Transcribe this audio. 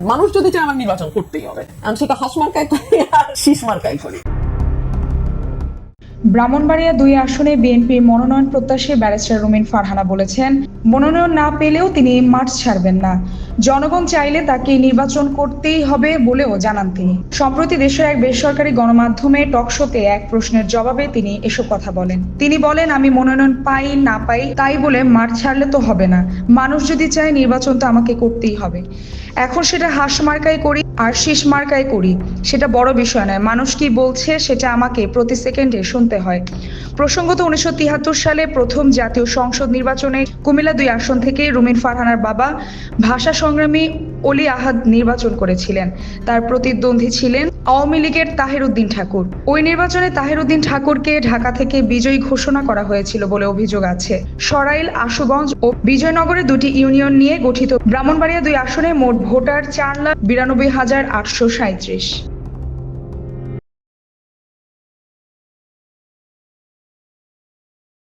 মানুষ যদি চায় আমার নির্বাচন করতেই হবে। আমি সেটা হাঁস মার্কায় করি আর শীষ মার্কায় করি। ব্রাহ্মণবাড়িয়া দুই আসনে বিএনপির মনোনয়ন প্রত্যাশী ব্যারিস্টার রুমিন ফারহানা বলেছেন, মনোনয়ন না পেলেও তিনি মাঠ ছাড়বেন না। জনগণ চাইলে তাকে নির্বাচন করতেই হবে বলেও জানান তিনি। সম্প্রতি দেশের এক বেসরকারি গণমাধ্যমে টকশোতে এক প্রশ্নের জবাবে তিনি এসব কথা বলেন। তিনি বলেন, আমি মনোনয়ন পাই, না পাই, তাই বলে মাঠ ছাড়লে তো হবে না। মানুষ যদি চায় নির্বাচন তো আমাকে করতেই হবে। এখন সেটা হাঁস মার্কাই করি আর শীষ মার্কাই করি। সেটা বড় বিষয় নয়। মানুষ কি বলছে সেটা আমাকে প্রতি সেকেন্ডে শুনতে হয়। প্রসঙ্গত উনিশশো তিয়াত্তর সালে প্রথম জাতীয় সংসদ নির্বাচনে কুমিল্লা দুই আসন থেকে রুমিন ফারহানার বাবা ভাষা সংগ্রামী অলি আহাদ নির্বাচন করেছিলেন। তার প্রতিদ্বন্দ্বী ছিলেন আওয়ামী লীগের তাহের উদ্দিন ঠাকুর। ওই নির্বাচনে তাহের উদ্দিন ঠাকুরকে ঢাকা থেকে বিজয়ী ঘোষণা করা হয়েছিল বলে অভিযোগ আছে। সরাইল, আশুগঞ্জ ও বিজয়নগরে দুটি ইউনিয়ন নিয়ে গঠিত ব্রাহ্মণবাড়িয়া দুই আসনে মোট ভোটার চার লাখ বিরানব্বই হাজার আটশো সাঁত্রিশ